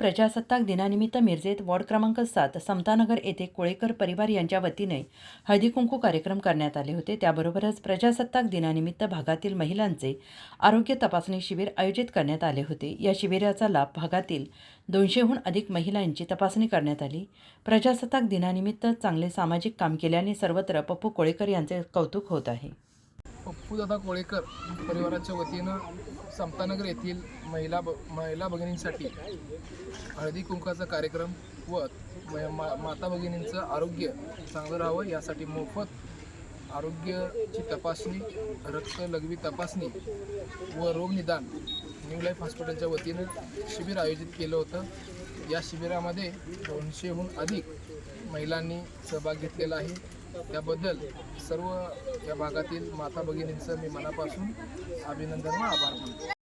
प्रजासत्ताक दिनानिमित्त मिरजेत वॉर्ड क्रमांक सात समतानगर येथे कोळेकर परिवार यांच्या वतीने हळदीकुंकू कार्यक्रम करण्यात आले होते. त्याबरोबरच प्रजासत्ताक दिनानिमित्त भागातील महिलांचे आरोग्य तपासणी शिबिर आयोजित करण्यात आले होते. या शिबिराचा लाभ भागातील दोनशेहून अधिक महिलांची तपासणी करण्यात आली. प्रजासत्ताक दिनानिमित्त चांगले सामाजिक काम केल्याने सर्वत्र पप्पू कोळेकर यांचे कौतुक होत आहे. पप्पूदादा कोळेकर परिवाराच्या वतीनं समतानगर येथील महिला ब महिला भगिनींसाठी हळदी कुंकाचा कार्यक्रम व मा माता भगिनींचं आरोग्य चांगलं राहावं यासाठी मोफत आरोग्याची तपासणी रक्त लघवी तपासणी व रोगनिदान न्यू लाईफ हॉस्पिटलच्या वतीनं शिबिर आयोजित केलं होतं. या शिबिरामध्ये दोनशेहून अधिक महिलांनी सहभाग घेतलेला आहे. त्याबद्दल सर्व या भागातील माता भगिनींचं मी मनापासून अभिनंदन व आभार मानतो.